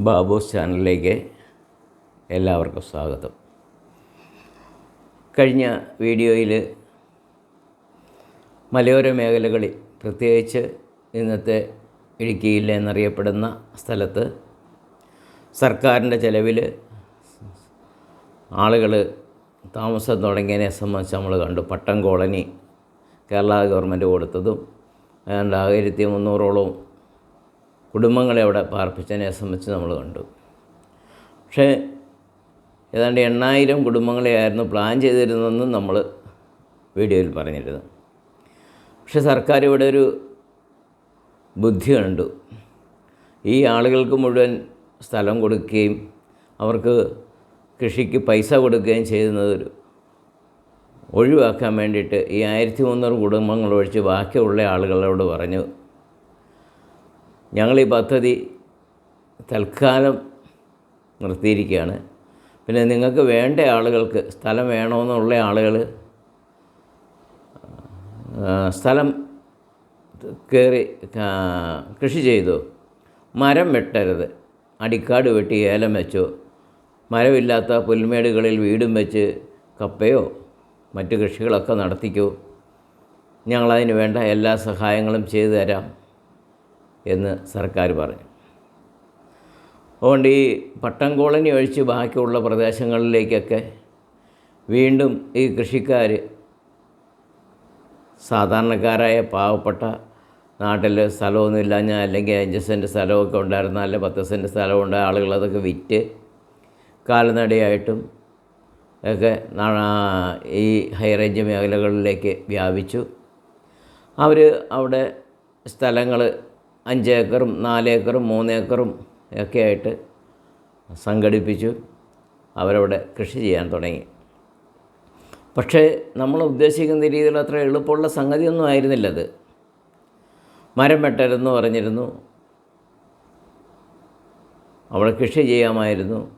ബാബൂസ് ചാനലിലേക്ക് എല്ലാവർക്കും സ്വാഗതം. കഴിഞ്ഞ വീഡിയോയിൽ മലയോര മേഖലകളിൽ പ്രത്യേകിച്ച് ഇന്നത്തെ ഇടുക്കിയിൽ എന്നറിയപ്പെടുന്ന സ്ഥലത്ത് സർക്കാരിന്റെ ചിലവിൽ ആളുകൾ താമസം തുടങ്ങിയതിനെ സംബന്ധിച്ച് നമ്മൾ കണ്ടു. പട്ടം കോളനി കേരള ഗവൺമെന്റ് കൊടുത്തതും ഏതാണ്ട് ആയിരത്തി മുന്നൂറോളം കുടുംബങ്ങളെ അവിടെ പാർപ്പിച്ചതിനെ സംബന്ധിച്ച് നമ്മൾ കണ്ടു. പക്ഷേ ഏതാണ്ട് എണ്ണായിരം കുടുംബങ്ങളെയായിരുന്നു പ്ലാൻ ചെയ്തിരുന്നതെന്നും നമ്മൾ വീഡിയോയിൽ പറഞ്ഞിരുന്നു. പക്ഷെ സർക്കാർ ഇവിടെ ഒരു ബുദ്ധി കണ്ടു. ഈ ആളുകൾക്ക് മുഴുവൻ സ്ഥലം കൊടുക്കുകയും അവർക്ക് കൃഷിക്ക് പൈസ കൊടുക്കുകയും ചെയ്യുന്നത് ഒഴിവാക്കാൻ വേണ്ടിയിട്ട് ഈ ആയിരത്തി മുന്നൂറ് കുടുംബങ്ങൾ ഒഴിച്ച് ബാക്കിയുള്ള ആളുകളോട് പറഞ്ഞു ഞങ്ങൾ ഈ പദ്ധതി തൽക്കാലം നിർത്തിയിരിക്കുകയാണ്. പിന്നെ നിങ്ങൾക്ക് വേണ്ട ആളുകൾക്ക് സ്ഥലം വേണമെന്നുള്ള ആളുകൾ സ്ഥലം കയറി കൃഷി ചെയ്തു. മരം വെട്ടരുത്. അടിക്കാട് വെട്ടി ഏലം വെച്ചോ. മരമില്ലാത്ത പുൽമേടുകളിൽ വീടും വെച്ച് കപ്പയോ മറ്റു കൃഷികളൊക്കെ നടത്തിക്കോ. ഞങ്ങളതിന് വേണ്ട എല്ലാ സഹായങ്ങളും ചെയ്തു തരാം. എന്ന് സർക്കാർ പറഞ്ഞു. അതുകൊണ്ട് ഈ പട്ടം കോളനി ഒഴിച്ച് ബാക്കിയുള്ള പ്രദേശങ്ങളിലേക്കൊക്കെ വീണ്ടും ഈ കൃഷിക്കാർ സാധാരണക്കാരായ പാവപ്പെട്ട നാട്ടിൽ സ്ഥലമൊന്നും ഇല്ലാഞ്ഞാൽ അല്ലെങ്കിൽ അഞ്ച് സെന്റ് സ്ഥലമൊക്കെ ഉണ്ടായിരുന്ന അല്ലെ പത്ത് സെന്റ് സ്ഥലമുണ്ട് ആളുകൾ അതൊക്കെ വിറ്റ് കാൽനടയായിട്ടും ഒക്കെ ഈ ഹൈറേഞ്ച് മേഖലകളിലേക്ക് വ്യാപിച്ചു. അവർ അവിടെ സ്ഥലങ്ങൾ അഞ്ച് നാലേക്കറും നാല് ഏക്കറും മൂന്ന് ഏക്കറും ഒക്കെ ആയിട്ട് സംഘടിപ്പിച്ചു. അവരവിടെ കൃഷി ചെയ്യാൻ തുടങ്ങി. പക്ഷേ നമ്മൾ ഉദ്ദേശിക്കുന്ന രീതിയിൽ അത്ര എളുപ്പമുള്ള സംഗതിയൊന്നും ആയിരുന്നില്ല അത്. മരം വെട്ടരുന്നു പറഞ്ഞിരുന്നു. അവിടെ കൃഷി ചെയ്യാമായിരുന്നു.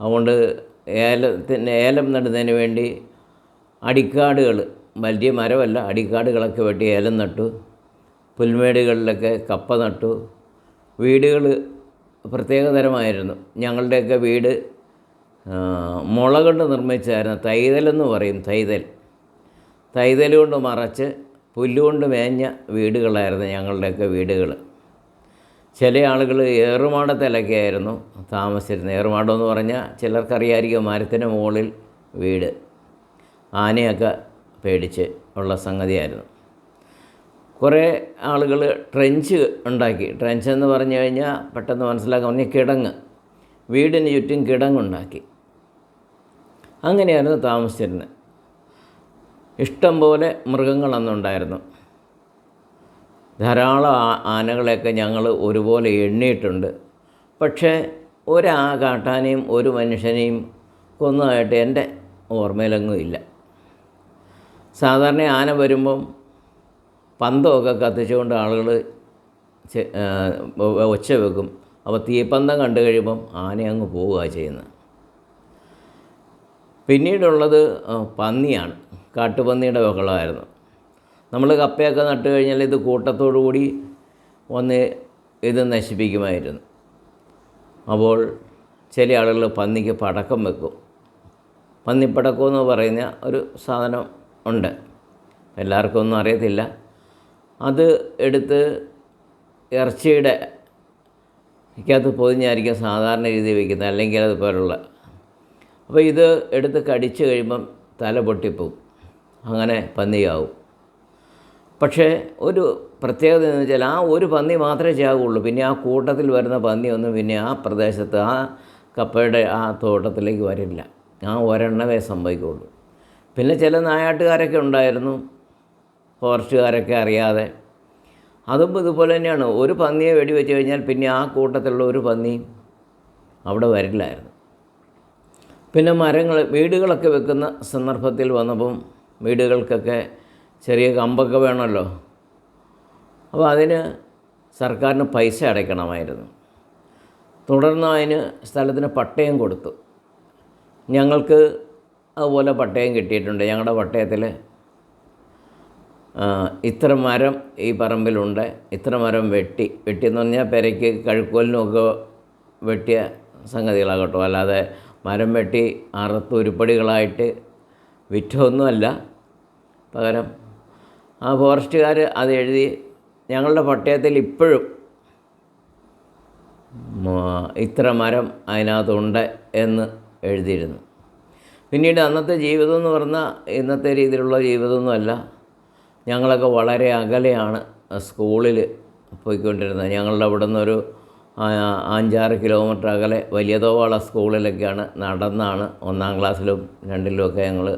അതുകൊണ്ട് ഏലത്തിന് ഏലം നടുന്നതിന് വേണ്ടി അടിക്കാടുകൾ വലിയ മരമല്ല അടിക്കാടുകളൊക്കെ വെട്ടി ഏലം നട്ടു. പുൽമേടുകളിലൊക്കെ കപ്പ നട്ടു. വീടുകൾ പ്രത്യേകതരമായിരുന്നു. ഞങ്ങളുടെയൊക്കെ വീട് മുള കൊണ്ട് നിർമ്മിച്ചായിരുന്നു. തൈതലെന്ന് പറയും തൈതൽ. തൈതൽ കൊണ്ട് മറച്ച് പുല്ലുകൊണ്ട് മേഞ്ഞ വീടുകളായിരുന്നു ഞങ്ങളുടെയൊക്കെ വീടുകൾ. ചില ആളുകൾ ഏറുമാടത്തിലൊക്കെ ആയിരുന്നു താമസിച്ചിരുന്നത്. ഏറുമാടം എന്ന് പറഞ്ഞാൽ ചിലർക്കറിയായിരിക്കും മരത്തിന് മുകളിൽ വീട്. ആനയൊക്കെ പേടിച്ച് ഉള്ള സംഗതിയായിരുന്നു. കുറേ ആളുകൾ ട്രെഞ്ച് ഉണ്ടാക്കി. ട്രെഞ്ച് എന്ന് പറഞ്ഞു കഴിഞ്ഞാൽ പെട്ടെന്ന് മനസ്സിലാക്കാൻ പറഞ്ഞാൽ കിടങ്ങ്. വീടിന് ചുറ്റും കിടങ്ങുണ്ടാക്കി. അങ്ങനെയായിരുന്നു താമസിച്ചിരുന്നത് ഇഷ്ടം പോലെ മൃഗങ്ങളന്നുണ്ടായിരുന്നു ധാരാളം ആനകളെയൊക്കെ ഞങ്ങൾ ഒരുപോലെ എണ്ണിയിട്ടുണ്ട് പക്ഷേ ഒരാ കാട്ടാനെയും ഒരു മനുഷ്യനെയും കൊന്നതായിട്ട് എന്റെ ഓർമ്മയിലെങ്ങും ഇല്ല. സാധാരണ ആന വരുമ്പം പന്തമൊക്കെ കത്തിച്ചുകൊണ്ട് ആളുകൾ ഒച്ച വെക്കും. അപ്പോൾ തീപ്പന്തം കണ്ടു കഴിയുമ്പം ആന അങ്ങ് പോവുക ചെയ്യുന്നത്. പിന്നീടുള്ളത് പന്നിയാണ്. കാട്ടുപന്നിയുടെ ബഹളമായിരുന്നു. നമ്മൾ കപ്പയൊക്കെ നട്ടു കഴിഞ്ഞാൽ ഇത് കൂട്ടത്തോടു കൂടി ഒന്ന് ഇത് നശിപ്പിക്കുമായിരുന്നു. അപ്പോൾ ചില ആളുകൾ പന്നിക്ക് പടക്കം വെക്കും. പന്നിപ്പടക്കം എന്ന് പറയുന്ന ഒരു സാധനം ഉണ്ട്. എല്ലാവർക്കും ഒന്നും അറിയത്തില്ല. അത് എടുത്ത് ഇറച്ചിയുടെ ഇക്കകത്ത് പൊതിഞ്ഞായിരിക്കും സാധാരണ രീതിയിൽ വയ്ക്കുന്നത് അല്ലെങ്കിൽ അതുപോലുള്ള അപ്പോൾ ഇത് എടുത്ത് കടിച്ചു കഴിയുമ്പം തല പൊട്ടിപ്പോവും. അങ്ങനെ പന്നിയാവും. പക്ഷേ ഒരു പ്രത്യേകത എന്ന് വെച്ചാൽ ആ ഒരു പന്നി മാത്രമേ ചാവുള്ളൂ പിന്നെ ആ കൂട്ടത്തിൽ വരുന്ന പന്നിയൊന്നും പിന്നെ ആ പ്രദേശത്ത് ആ കപ്പയുടെ ആ തോട്ടത്തിലേക്ക് വരില്ല. ആ ഒരെണ്ണമേ സംഭവിക്കുള്ളൂ പിന്നെ ചില നായാട്ടുകാരൊക്കെ ഉണ്ടായിരുന്നു. ഫോറസ്റ്റുകാരൊക്കെ അറിയാതെ. അതും ഇതുപോലെ തന്നെയാണ്. ഒരു പന്നിയെ വെടിവെച്ച് കഴിഞ്ഞാൽ പിന്നെ ആ കൂട്ടത്തിലുള്ള ഒരു പന്നി അവിടെ വരില്ലായിരുന്നു. പിന്നെ മരങ്ങൾ വീടുകളൊക്കെ വെക്കുന്ന സന്ദർഭത്തിൽ വന്നപ്പം വീടുകൾക്കൊക്കെ ചെറിയ കമ്പൊക്കെ വേണമല്ലോ. അപ്പോൾ അതിന് സർക്കാരിന് പൈസ അടയ്ക്കണമായിരുന്നു. തുടർന്ന് അതിന് സ്ഥലത്തിന് പട്ടയം കൊടുത്തു. ഞങ്ങൾക്ക് അതുപോലെ പട്ടയം കിട്ടിയിട്ടുണ്ട്. ഞങ്ങളുടെ പട്ടയത്തിൽ ഇത്ര മരം ഈ പറമ്പിലുണ്ട്. ഇത്ര മരം വെട്ടി. വെട്ടിയെന്ന് പറഞ്ഞാൽ പെരയ്ക്ക് കഴുക്കോലിനുമൊക്കെ വെട്ടിയ സംഗതികളാണ് കേട്ടോ. അല്ലാതെ മരം വെട്ടി അറുത്ത് ഉരുപ്പടികളായിട്ട് വിറ്റൊന്നുമല്ല. പകരം ആ ഫോറസ്റ്റുകാർ അത് എഴുതി ഞങ്ങളുടെ പട്ടയത്തിൽ ഇപ്പോഴും ഇത്ര മരം അതിനകത്തുണ്ട് എന്ന് എഴുതിയിരുന്നു. പിന്നീട് അന്നത്തെ ജീവിതം എന്ന് പറഞ്ഞാൽ ഇന്നത്തെ രീതിയിലുള്ള ജീവിതമൊന്നുമല്ല. ഞങ്ങളൊക്കെ വളരെ അകലെയാണ് സ്കൂളിൽ പോയിക്കൊണ്ടിരുന്നത്. ഞങ്ങളുടെ അവിടെ നിന്നൊരു അഞ്ചാറ് കിലോമീറ്റർ അകലെ വലിയ തോവാള സ്കൂളിലൊക്കെയാണ് നടന്നാണ് ഒന്നാം ക്ലാസ്സിലും രണ്ടിലുമൊക്കെ ഞങ്ങൾ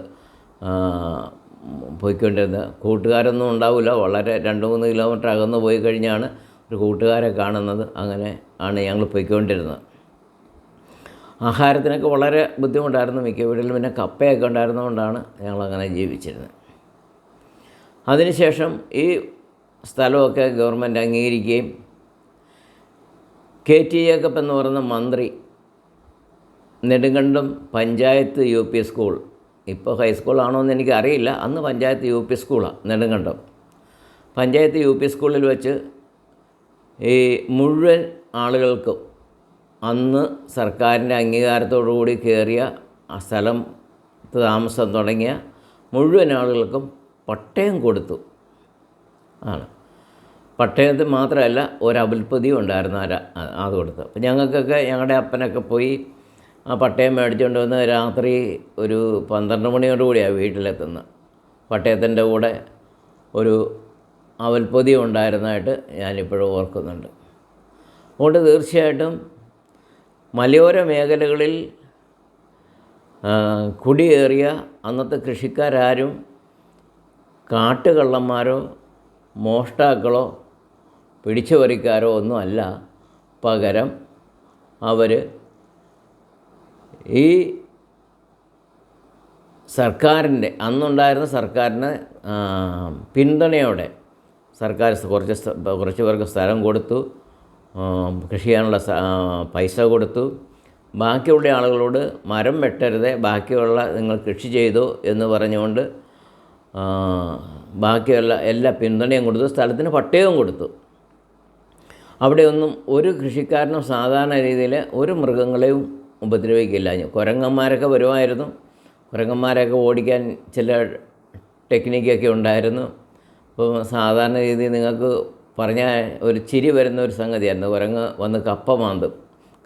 പോയിക്കൊണ്ടിരുന്നത്. കൂട്ടുകാരൊന്നും ഉണ്ടാവില്ല. വളരെ രണ്ട് മൂന്ന് കിലോമീറ്റർ അകന്ന് പോയി കഴിഞ്ഞാണ് ഒരു കൂട്ടുകാരെ കാണുന്നത്. അങ്ങനെ ആണ് ഞങ്ങൾ പോയിക്കൊണ്ടിരുന്നത്. ആഹാരത്തിനൊക്കെ വളരെ ബുദ്ധിമുട്ടായിരുന്നു മിക്ക വീട്ടിലും പിന്നെ കപ്പയൊക്കെ ഉണ്ടായിരുന്നതുകൊണ്ടാണ് ഞങ്ങളങ്ങനെ ജീവിച്ചിരുന്നത്. അതിനുശേഷം ഈ സ്ഥലമൊക്കെ ഗവൺമെന്റ് അംഗീകരിക്കുകയും കെ ടി ജേക്കബ് എന്ന് പറയുന്ന മന്ത്രി Nedumkandam panchayat U P school. ഇപ്പോൾ ഹൈസ്കൂളാണോ എന്ന് എനിക്കറിയില്ല അന്ന് പഞ്ചായത്ത് യു പി സ്കൂളാണ് നെടുങ്കണ്ടം. പഞ്ചായത്ത് യു പി സ്കൂളിൽ വെച്ച് ഈ മുഴുവൻ ആളുകൾക്കും അന്ന് സർക്കാരിന്റെ അംഗീകാരത്തോടു കൂടി കയറിയ ആ സ്ഥലം താമസം തുടങ്ങിയ മുഴുവൻ ആളുകൾക്കും പട്ടയം കൊടുത്തു. ആണ്. പട്ടയത്തിൽ മാത്രമല്ല ഒരു അപൽപ്പതിയും ഉണ്ടായിരുന്നു ആ ര- അത് കൊടുത്തു. അപ്പം ഞങ്ങൾക്കൊക്കെ ഞങ്ങളുടെ അപ്പനൊക്കെ പോയി ആ പട്ടയം മേടിച്ചുകൊണ്ട് വന്ന് രാത്രി ഒരു പന്ത്രണ്ട് മണിയോട് കൂടിയാണ് വീട്ടിലെത്തുന്നത്. പട്ടയത്തിന്റെ കൂടെ ഒരു അവൽപ്പൊതി ഉണ്ടായിരുന്നതായിട്ട് ഞാനിപ്പോഴും ഓർക്കുന്നുണ്ട്. അതുകൊണ്ട് തീർച്ചയായിട്ടും മലയോര മേഖലകളിൽ കുടിയേറിയ അന്നത്തെ കൃഷിക്കാരും കാട്ടുകള്ളന്മാരോ മോഷ്ടാക്കളോ പിടിച്ചുപറിക്കാരോ ഒന്നുമല്ല. പകരം അവർ ഈ സർക്കാരിന്റെ അന്നുണ്ടായിരുന്ന സർക്കാരിന് പിന്തുണയോടെ സർക്കാർ കുറച്ച് കുറച്ച് പേർക്ക് സ്ഥലം കൊടുത്തു കൃഷി ചെയ്യാനുള്ള പൈസ കൊടുത്തു. ബാക്കിയുള്ള ആളുകളോട് മരം വെട്ടരുത് ബാക്കിയുള്ള നിങ്ങൾ കൃഷി ചെയ്തു എന്ന് പറഞ്ഞുകൊണ്ട് ബാക്കിയുള്ള എല്ലാ പിന്തുണയും കൊടുത്തു സ്ഥലത്തിന് പട്ടയവും കൊടുത്തു. അവിടെയൊന്നും ഒരു കൃഷിക്കാരനും സാധാരണ രീതിയിൽ ഒരു മൃഗങ്ങളെയും ഉപദ്രവിക്കില്ല. കുരങ്ങന്മാരൊക്കെ വരുമായിരുന്നു. കുരങ്ങന്മാരെയൊക്കെ ഓടിക്കാൻ ചില ടെക്നിക്കൊക്കെ ഉണ്ടായിരുന്നു. അപ്പോൾ സാധാരണ രീതിയിൽ നിങ്ങൾക്ക് പറഞ്ഞാൽ ഒരു ചിരി വരുന്ന ഒരു സംഗതിയായിരുന്നു. കുരങ്ങ് വന്ന് കപ്പ മാന്തും.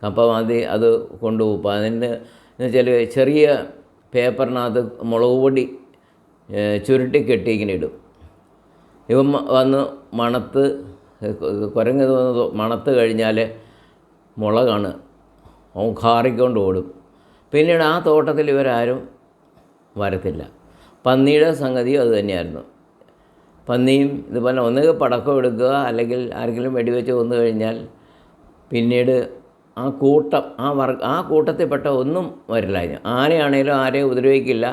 കപ്പ മാന്തി അത് കൊണ്ടുപോകും. അപ്പോൾ അതിന്റെ എന്ന് വെച്ചാൽ ചെറിയ പേപ്പറിനകത്ത് മുളക് പൊടി ചുരുട്ടി കെട്ടി ഇങ്ങനെ ഇടും. ഇവൻ വന്ന് മണത്ത് കുരങ്ങ് വന്ന് മണത്ത് കഴിഞ്ഞാൽ മുളകാണ്. അവൻ ഓടും. പിന്നീട് ആ തോട്ടത്തിൽ ഇവരാരും വരത്തില്ല. പന്നിയുടെ സംഗതിയും അത് തന്നെയായിരുന്നു. പന്നിയും ഇതുപോലെ ഒന്നുകിൽ പടക്കം എടുക്കുക അല്ലെങ്കിൽ ആരെങ്കിലും വെടിവെച്ച് കൊന്നു കഴിഞ്ഞാൽ പിന്നീട് ആ കൂട്ടം ആ വർ ആ കൂട്ടത്തിൽപ്പെട്ട ഒന്നും വരില്ല ആനയാണേലും ആരെയും ഉപദ്രവിക്കില്ല.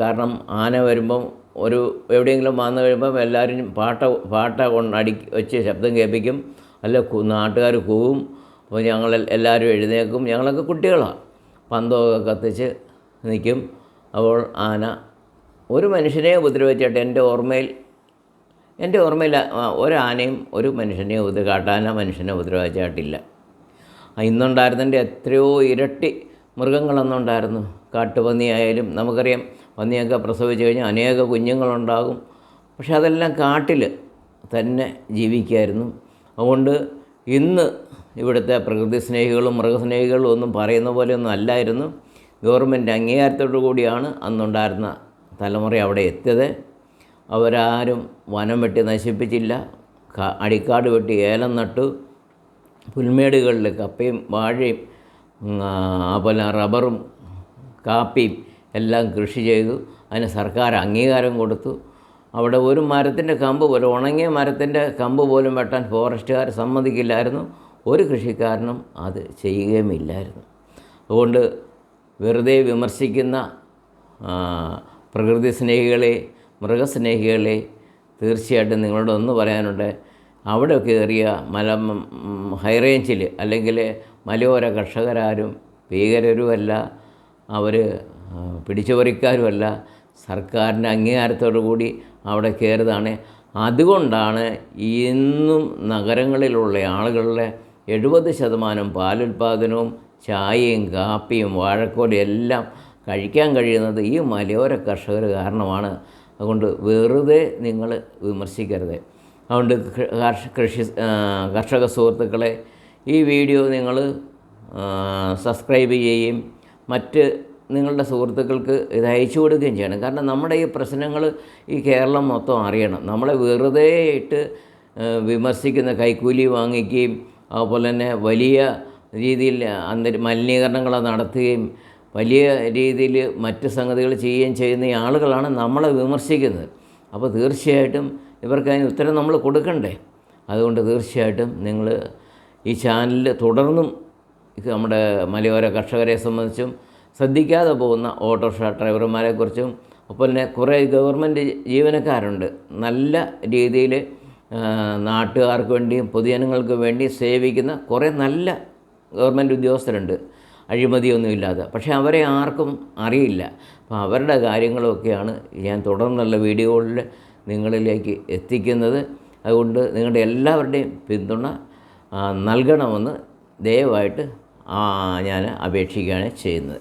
കാരണം ആന വരുമ്പം ഒരു എവിടെയെങ്കിലും വന്നു കഴിയുമ്പം എല്ലാവരും പാട്ട പാട്ട കൊണ്ട് അടി വെച്ച് ശബ്ദം കേൾപ്പിക്കും. അല്ല നാട്ടുകാർ കൂവും. അപ്പോൾ ഞങ്ങൾ എല്ലാവരും എഴുന്നേക്കും ഞങ്ങളൊക്കെ കുട്ടികളാണ് പന്തമൊക്കെ കത്തിച്ച് നിൽക്കും. അപ്പോൾ ആന ഒരു മനുഷ്യനെ ഉപദ്രവിച്ചിട്ട് എന്റെ ഓർമ്മയിൽ എന്റെ ഓർമ്മയിൽ ഒരാനയും ഒരു മനുഷ്യനെ ഉപദ്ര കാട്ടാന മനുഷ്യനെ ഉപദ്രവിച്ചായിട്ടില്ല. ആ, ഇന്നുണ്ടായിരുന്നതിന്റെ എത്രയോ ഇരട്ടി മൃഗങ്ങളൊന്നുണ്ടായിരുന്നു. കാട്ടുപന്നിയായാലും നമുക്കറിയാം പന്നിയൊക്കെ പ്രസവിച്ച് കഴിഞ്ഞാൽ അനേക കുഞ്ഞുങ്ങളുണ്ടാകും. പക്ഷെ അതെല്ലാം കാട്ടിൽ തന്നെ ജീവിക്കായിരുന്നു. അതുകൊണ്ട് ഇന്ന് ഇവിടുത്തെ പ്രകൃതി സ്നേഹികളും മൃഗസ്നേഹികളും ഒന്നും പറയുന്ന പോലെയൊന്നും അല്ലായിരുന്നു. ഗവൺമെന്റ് അംഗീകാരത്തോടു കൂടിയാണ് അന്നുണ്ടായിരുന്ന തലമുറ അവിടെ എത്തിയത്. അവരാരും വനം വെട്ടി നശിപ്പിച്ചില്ല. അടിക്കാട് വെട്ടി ഏലം നട്ടു. പുൽമേടുകളിൽ കപ്പയും വാഴയും അതുപോലെ റബ്ബറും കാപ്പിയും എല്ലാം കൃഷി ചെയ്തു. അതിന് സർക്കാർ അംഗീകാരം കൊടുത്തു. അവിടെ ഒരു മരത്തിന്റെ കമ്പ് പോലും ഉണങ്ങിയ മരത്തിന്റെ കമ്പ് പോലും വെട്ടാൻ ഫോറസ്റ്റുകാർ സമ്മതിക്കില്ലായിരുന്നു. ഒരു കൃഷിക്കാരനും അത് ചെയ്യുകയുമില്ലായിരുന്നു. അതുകൊണ്ട് വെറുതെ വിമർശിക്കുന്ന പ്രകൃതി സ്നേഹികളെ മൃഗസ്നേഹികളെ തീർച്ചയായിട്ടും നിങ്ങളോട് ഒന്ന് പറയാനുണ്ട്. അവിടെ കയറിയ മല ഹൈറേഞ്ചിൽ അല്ലെങ്കിൽ മലയോര കർഷകരാരും ഭീകരരുമല്ല അവർ പിടിച്ചുപറിക്കാരുമല്ല. സർക്കാരിന്റെ അംഗീകാരത്തോടു കൂടി അവിടെ കയറിയതാണ്. അതുകൊണ്ടാണ് ഇന്നും നഗരങ്ങളിലുള്ള ആളുകളുടെ എഴുപത് ശതമാനം പാലുൽപാദനവും ചായയും കാപ്പിയും വാഴക്കോലും എല്ലാം കഴിക്കാൻ കഴിയുന്നത് ഈ മലയോര കർഷകർ കാരണമാണ്. അതുകൊണ്ട് വെറുതെ നിങ്ങൾ വിമർശിക്കരുത്. അതുകൊണ്ട് കൃഷി കർഷക സുഹൃത്തുക്കളെ ഈ വീഡിയോ നിങ്ങൾ സബ്സ്ക്രൈബ് ചെയ്യുകയും മറ്റ് നിങ്ങളുടെ സുഹൃത്തുക്കൾക്ക് ഇത് അയച്ചു കൊടുക്കുകയും ചെയ്യണം. കാരണം നമ്മുടെ ഈ പ്രശ്നങ്ങൾ ഈ കേരളം മൊത്തം അറിയണം. നമ്മളെ വെറുതെ ഇട്ട് വിമർശിക്കുന്ന കൈക്കൂലി വാങ്ങിക്കുകയും അതുപോലെ തന്നെ വലിയ രീതിയിൽ അന്തരി മലിനീകരണങ്ങൾ നടത്തുകയും വലിയ രീതിയിൽ മറ്റ് സംഗതികൾ ചെയ്യുകയും ചെയ്യുന്ന ആളുകളാണ് നമ്മളെ വിമർശിക്കുന്നത്. അപ്പോൾ തീർച്ചയായിട്ടും ഇവർക്ക് അതിന് ഉത്തരം നമ്മൾ കൊടുക്കണ്ടേ? അതുകൊണ്ട് തീർച്ചയായിട്ടും നിങ്ങൾ ഈ ചാനലിൽ തുടർന്നും നമ്മുടെ മലയോര കർഷകരെ സംബന്ധിച്ചും ശ്രദ്ധിക്കാതെ പോകുന്ന ഓട്ടോറിക്ഷ ഡ്രൈവർമാരെക്കുറിച്ചും ഒപ്പം തന്നെ കുറേ ഗവൺമെന്റ് ജീവനക്കാരുണ്ട്. നല്ല രീതിയിൽ നാട്ടുകാർക്ക് വേണ്ടിയും പൊതുജനങ്ങൾക്ക് വേണ്ടി സേവിക്കുന്ന കുറേ നല്ല ഗവൺമെന്റ് ഉദ്യോഗസ്ഥരുണ്ട്. അഴിമതിയൊന്നുമില്ലാതെ. പക്ഷേ അവരെ ആർക്കും അറിയില്ല. അപ്പോൾ അവരുടെ കാര്യങ്ങളൊക്കെയാണ് ഞാൻ തുടർന്നുള്ള വീഡിയോകളിൽ നിങ്ങളിലേക്ക് എത്തിക്കുന്നത്. അതുകൊണ്ട് നിങ്ങളുടെ എല്ലാവരുടെയും പിന്തുണ നൽകണമെന്ന് ദയവായിട്ട് ഞാൻ അപേക്ഷിക്കുകയാണ് ചെയ്യുന്നത്.